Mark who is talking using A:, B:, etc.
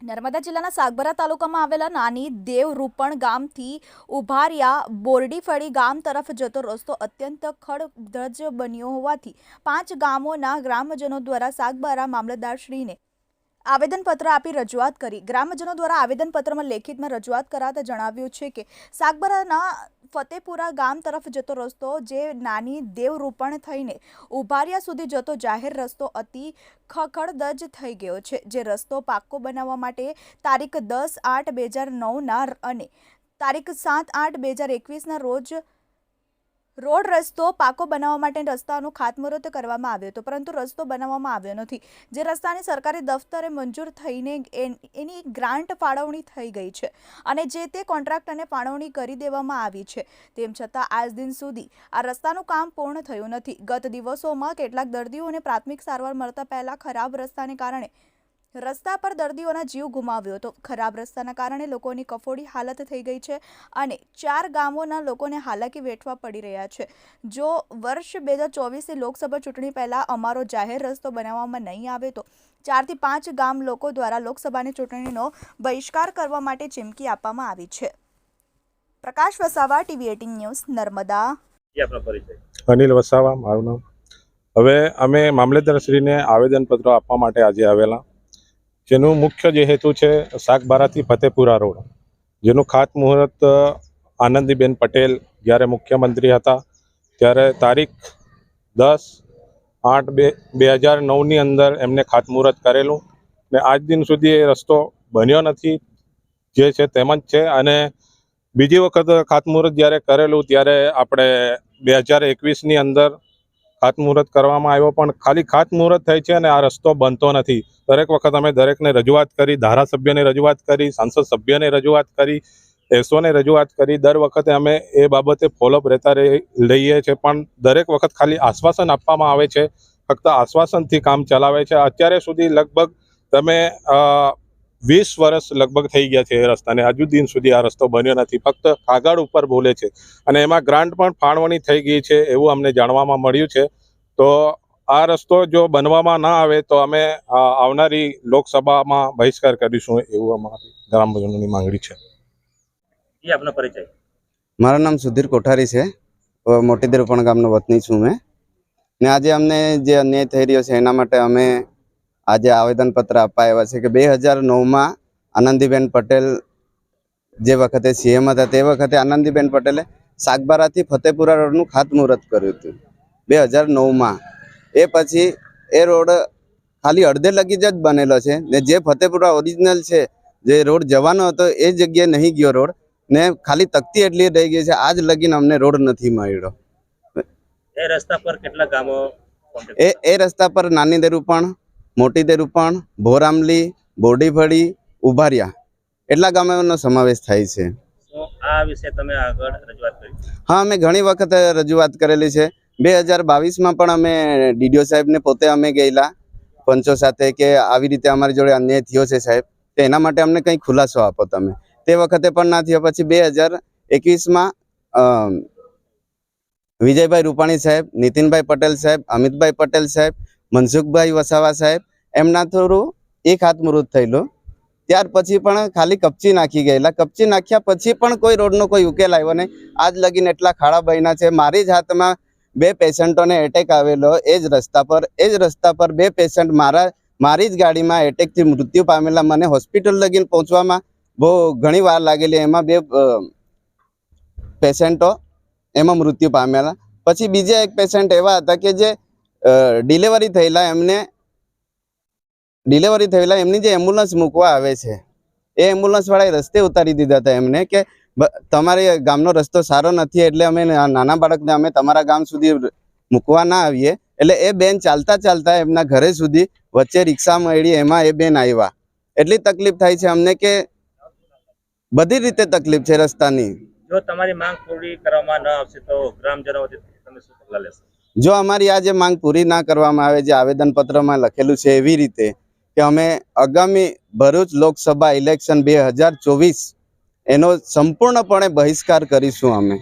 A: નર્મદા જિલ્લાના સાગબરા તાલુકામાં આવેલા નાની દેવરૂપણ ગામથી ઉભારિયા બોરડીફળી ગામ તરફ જતો રસ્તો અત્યંત ખડધજ બન્યો હોવાથી પાંચ ગામોના ગ્રામજનો દ્વારા સાગબારા મામલતદારશ્રીને આવેદનપત્ર આપી રજૂઆત કરી. ગ્રામજનો દ્વારા આવેદનપત્રમાં લેખિતમાં રજૂઆત કરાતા જણાવ્યું છે કે સાગબારાના ફતેપુરા ગામ તરફ જતો રસ્તો જે નાની દેવરૂપણ થઈને ઉભારિયા સુધી જતો જાહેર રસ્તો અતિ ખખડદજ થઈ ગયો છે, જે રસ્તો પાક્કો બનાવવા માટે તારીખ દસ આઠ બે હજાર નવના અને તારીખ સાત આઠ બે હજાર એકવીસના રોજ રોડ રસ્તો પાકો બનાવવા માટે રસ્તાનું ખાતમુહૂર્ત કરવામાં આવ્યો હતો, પરંતુ રસ્તો બનાવવામાં આવ્યો નથી. જે રસ્તાની સરકારી દફતરે મંજૂર થઈને એન- ગ્રાન્ટ ફાળવણી થઈ ગઈ છે અને જે તે કોન્ટ્રાક્ટરને ફાળવણી કરી દેવામાં આવી છે. તેમ છતાં, આજ દિન સુધી આ રસ્તાનું કામ પૂર્ણ થયું નથી. ગત દિવસોમાં કેટલાક દર્દીઓને પ્રાથમિક સારવાર મળતા પહેલા ખરાબ રસ્તાને કારણે રસ્તા પર દર્દીઓના જીવ ગુમાવ્યો હતો. ખરાબ રસ્તાના કારણે લોકોની કફોડી હાલત થઈ ગઈ છે અને ચાર ગામોના લોકોને હાલાકી વેઠવા પડી રહ્યા છે. જો વર્ષ બે હજાર ચોવીસની લોકસભા ચૂંટણી પહેલાં અમારો જાહેર રસ્તો બનાવવામાં નહીં આવે તો ચારથી પાંચ ગામ લોકો દ્વારા લોકસભાની ચૂંટણીનો બહિષ્કાર કરવા માટે ચીમકી આપવામાં આવી છે. Prakash Vasava TV eighteen news Narmada.
B: Anil Vasava મારું નામ. હવે અમે મામલેદારશ્રીને આવેદનપત્ર આપવા માટે આજે આવેલા. જેનું મુખ્ય જે હેતુ છે શાકબારાથી ફતેપુરા રોડ. જેનું ખાતમુહૂર્ત આનંદીબેન પટેલ જ્યારે મુખ્યમંત્રી હતા, ત્યારે તારીખ દસ આઠ બે બે હજાર નવની અંદર એમને ખાતમુહૂર્ત કરેલું ને આજ દિન સુધી એ રસ્તો બન્યો નથી. જે છે તેમ જ છે અને બીજી વખત ખાતમુહૂર્ત જ્યારે કરેલું ત્યારે આપણે બે હજાર એકવીસની અંદર ખાતમુહૂર્ત કરવામાં આવ્યો, પણ ખાલી ખાતમુહૂર્ત થાય છે અને આ રસ્તો બનતો નથી. દરેક વખત અમે દરેકને રજૂઆત કરી, ધારાસભ્યને રજૂઆત કરી, સાંસદ સભ્યને રજૂઆત કરી એસોને રજૂઆત કરી. દર વખતે અમે એ બાબતે ફોલોઅપ રહેતા રહી- લઈએ છીએ, પણ દરેક વખત ખાલી આશ્વાસન આપવામાં આવે છે. ફક્ત આશ્વાસનથી કામ ચલાવે છે. અત્યારે સુધી લગભગ તમે વીસ વર્ષ લગભગ થઈ ગયા છે એ રસ્તાને. હજુ દિન સુધી આ રસ્તો બન્યો નથી. ફક્ત કાગળ ઉપર બોલે છે. અને એમાં ગ્રાન્ટ પણ ફાળવણી થઈ ગઈ છે એવું અમને જાણવામાં મળ્યું છે. તો આ રસ્તો જો બનવામાં ના આવે તો અમે આવનારી લોકસભામાં બહિષ્કાર કરીશું એવું અમારી ગ્રામજનોની માંગણી છે.
C: એ આપનો પરિચય.
D: મારું નામ સુધીર કોઠારી છે. મોટી દેરપણ ગામનો વતની છું મેં. ને આજે અમને જે અન્યાય થઈ રહ્યો છે એના માટે અમે આજે આવેદનપત્ર આપવા આવ્યા છે કે બે હજાર નવમાં આનંદીબેન પટેલ જે વખતે સીએમ હતા તે વખતે આનંદીબેન પટેલે સાગબારાથી ફતેપુરા રોડનું ખાતમુહૂર્ત કર્યું હતું. બે હજાર નવમાં. એ પછી એ રોડ ખાલી અડધે લગી જ બનેલો છે ને જે ફતેપુરા ઓરિજિનલ છે જે રોડ જવાનો હતો એ જગ્યાએ નહીં ગયો રોડ ને ખાલી તકતી એટલી રહી ગઈ છે આજ લગીને અમને રોડ નથી મળ્યો.
C: એ રસ્તા પર કેટલા ગામો
D: એ એ રસ્તા પર નાની દેરુપણ મોટી દેરુપણ ભોરામલી બોડીભડી ઉભારિયા. એટલા ગામોનો સમાવેશ થાય છે.
C: આ વિશે તમે આગળ રજૂઆત કરી.
D: હા અમે ઘણી વખત રજૂઆત કરેલી છે. બે હજાર બાવીસમાં પણ અમે ડીડીઓ સાહેબને પોતે અમે ગયેલા પંચો સાથે કે આવી રીતે અમારી જોડે અન્યાય થયો છે સાહેબ તો એના માટે અમને કંઈ ખુલાસો આપો તમે. તે વખતે પણ ના થયો પછી બે હજાર એકવીસમાં વિજયભાઈ રૂપાણી સાહેબ નીતિનભાઈ પટેલ સાહેબ અમિતભાઈ પટેલ સાહેબ મનસુખભાઈ વસાવા સાહેબ, એમના થ્રુ એક હાથમૃત થયેલું. ત્યાર પછી પણ ખાલી કપચી નાખી ગયેલા. કપચી નાખ્યા પછી પણ કોઈ રોડનો કોઈ ઉકેલ આવ્યો નહીં. આજ લગીને એટલા ખાડા બન્યા છે. મારી જ હાથમાં બે પેશન્ટોને એટેક આવેલો. એ જ રસ્તા પર, એ જ રસ્તા પર બે પેશન્ટ મારા, મારી જ ગાડીમાં એટેકથી મૃત્યુ પામેલા. મને હોસ્પિટલ લગીને પહોંચવામાં બહુ ઘણી વાર લાગેલી. એમાં બે પેશન્ટો એમાં મૃત્યુ પામેલા. પછી બીજા એક પેશન્ટ એવા હતા કે જે ડિલિવરી થયેલા એમને ડિલિવરી થયેલા એમની જે એમ્બ્યુલન્સ મૂકવા આવે છે, એ એમ્બ્યુલન્સવાળાએ રસ્તે ઉતારી દીધા હતા એમને કે તમારે ગામનો રસ્તો સારો નથી એટલે અમે નાના બાળકને અમે તમારા ગામ સુધી મૂકવા ના આવીએ. એટલે એ બેન ચાલતા ચાલતા એમના ઘરે સુધી વચ્ચે રિક્ષા મળી, એમાં એ બેન આવ્યા. એટલી તકલીફ થાય છે અમને કે, બધી રીતે તકલીફ છે રસ્તાની.
C: જો તમારી માંગ પૂરી કરવામાં ન આવશે તો ગ્રામજનો તમે શું પગલાં લેશો?
D: જો અમારી આ જે માંગ પૂરી ના કરવામાં આવે, જે આવેદનપત્રમાં લખેલું છે એવી રીતે કે અમે આગામી ભરૂચ લોકસભા ઇલેક્શન બે હજાર ચોવીસ એનો સંપૂર્ણપણે બહિષ્કાર કરીશું અમે.